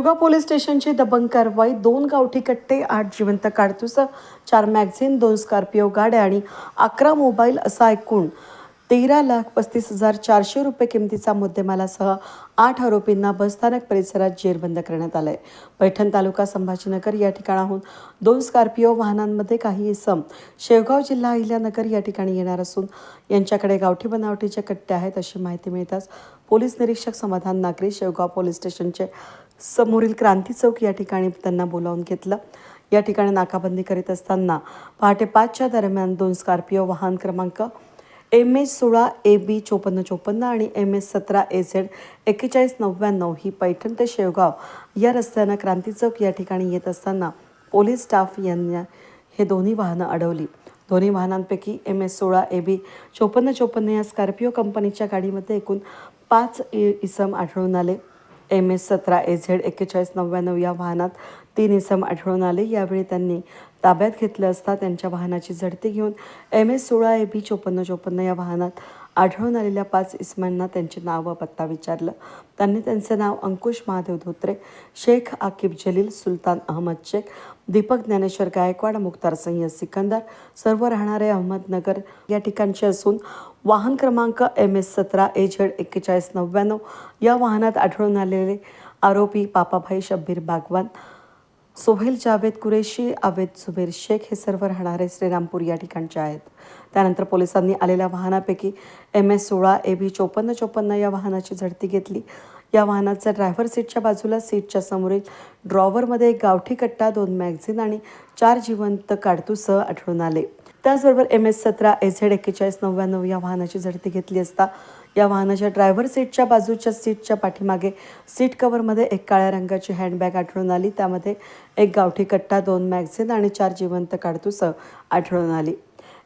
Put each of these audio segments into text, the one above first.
Shevgaon police स्टेशनची Dabangg कारवाई दोन गावठी कट्टे आठ जिवंत काडतुस चार मॅगझिन दोन स्कॉर्पिओ गाड्या आणि अकरा मोबाईल असा एकूण तेरा लाख पस्तीस हजार चारशे रुपये किमतीचा मुद्देमालासह आठ आरोपींना बसस्थानक परिसरात जेरबंद करण्यात आलंय. पैठण तालुका संभाजीनगर या ठिकाणाहून दोन स्कॉर्पिओ वाहनांमध्ये काही इसम शेवगाव जिल्हा अहिल्यानगर या ठिकाणी येणार असून यांच्याकडे गावठी बनावटीचे कट्टे आहेत अशी माहिती मिळताच पोलीस निरीक्षक समाधान नागरी शेवगाव पोलीस स्टेशनचे समोरील क्रांती चौक या ठिकाणी त्यांना बोलावून घेतलं. या ठिकाणी नाकाबंदी करीत असताना पहाटे पाचच्या दरम्यान दोन स्कॉर्पिओ वाहन क्रमांक एम एच सोळा ए बी चोपन्न चोपन्न आणि एम एस सतरा ए झेड एक्केचाळीस नव्याण्णव ही पैठण ते शेवगाव या रस्त्यानं क्रांती चौक या ठिकाणी येत असताना पोलीस स्टाफ यांनी हे दोन्ही वाहनं अडवली. दोन्ही वाहनांपैकी एम एस सोळा ए बी चोपन्न चोपन्न या स्कॉर्पिओ कंपनीच्या गाडीमध्ये एकूण पाच इ- इसम आढळून आले. एम एस सतरा ए झेड एक्केचाळीस नव्याण्णव या वाहनात तीन इसम आढळून आले. यावेळी त्यांनी ताब्यात घेतलं असता त्यांच्या वाहनाची झडती घेऊन एम एस सोळा ए बी चोपन्न चोपन्न या वाहनात आढळून आलेल्या पाच इसमांना त्यांचे नाव व पत्ता विचारलं. त्यांनी त्यांचे नाव अंकुश महादेव धोत्रे शेख आकिब जलील सुलतान अहमद शेख दीपक ज्ञानेश्वर गायकवाड मुख्तार सय्यद सिकंदर सर्व राहणारे अहमदनगर या ठिकाणचे असून वाहन क्रमांक एम एस सतरा ए झेड एक्केचाळीस नव्याण्णव या वाहनात आढळून आलेले आरोपी पापाभाई शब्बीर बागवान सोहेल जावेद कुरेशी आवेद सुबेर शेख हे सर्व राहणारे श्रीरामपूर या ठिकाणचे आहेत. त्यानंतर पोलिसांनी आलेल्या वाहनापैकी एम एस सोळा ए बी चोपन्न चोपन्न या वाहनाची झडती घेतली. या वाहनाचा ड्रायव्हर सीटच्या बाजूला सीटच्या समोरील ड्रॉवरमध्ये एक गावठी कट्टा दोन मॅगझिन आणि चार जिवंत काडतूसह आढळून आले. त्याचबरोबर एम एस सतरा ए झेड एक्केचाळीस नव्याण्णव या वाहनाची झडती घेतली असता या वाहनाच्या ड्रायव्हर सीटच्या बाजूच्या सीटच्या पाठीमागे सीट कवरमध्ये एक काळ्या रंगाची हँडबॅग आढळून आली. त्यामध्ये एक गावठी कट्टा दोन मॅगझिन आणि चार जिवंत काढतूस आढळून आली.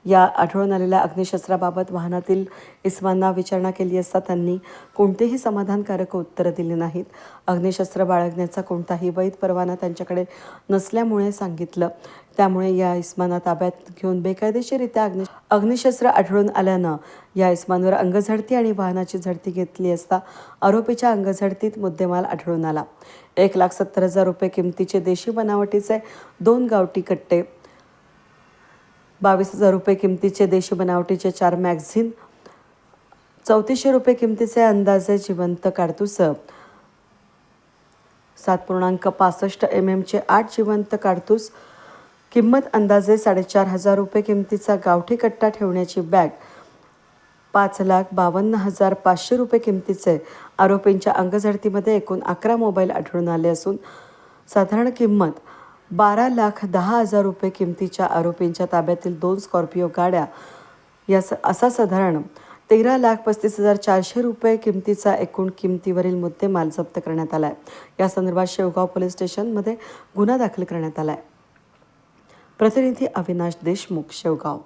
या आढळून आलेल्या अग्निशस्त्राबाबत वाहनातील इस्मांना विचारणा केली असता त्यांनी कोणतेही समाधानकारक उत्तरं दिली नाहीत. अग्निशस्त्र बाळगण्याचा कोणताही वैध परवाना त्यांच्याकडे नसल्यामुळे सांगितलं. त्यामुळे या इस्मांना ताब्यात घेऊन बेकायदेशीरित्या अग्नि अग्निशस्त्र आढळून आल्यानं या इस्मांवर अंगझडती आणि वाहनाची झडती घेतली असता आरोपीच्या अंगझडतीत मुद्देमाल आढळून आला. एक लाख सत्तर हजार रुपये किमतीचे देशी बनावटीचे दोन गावठी कट्टे बावीस हजार रुपये किमतीचे देशी बनावटीचे चार मॅगझिन चौतीसशे रुपये किमतीचे अंदाजे जिवंत काडतूस. सात पूर्णांक पासष्ट एम एमचे आठ जिवंत काडतूस. किंमत अंदाजे साडेचार हजार रुपये किमतीचा गावठी कट्टा ठेवण्याची बॅग. पाच लाख बावन्न हजार पाचशे रुपये किमतीचे आरोपींच्या अंगझडतीमध्ये एकूण अकरा मोबाईल आढळून आले असून साधारण किंमत बारा लाख दहा हजार रुपये किमतीच्या आरोपींच्या ताब्यातील दोन स्कॉर्पिओ गाड्या या स असा साधारण तेरा लाख पस्तीस हजार चारशे रुपये किमतीचा एकूण किमतीवरील मुद्देमाल जप्त करण्यात आला आहे या संदर्भात शेवगाव पोलीस स्टेशनमध्ये गुन्हा दाखल करण्यात आला आहे प्रतिनिधी अविनाश देशमुख शेवगाव.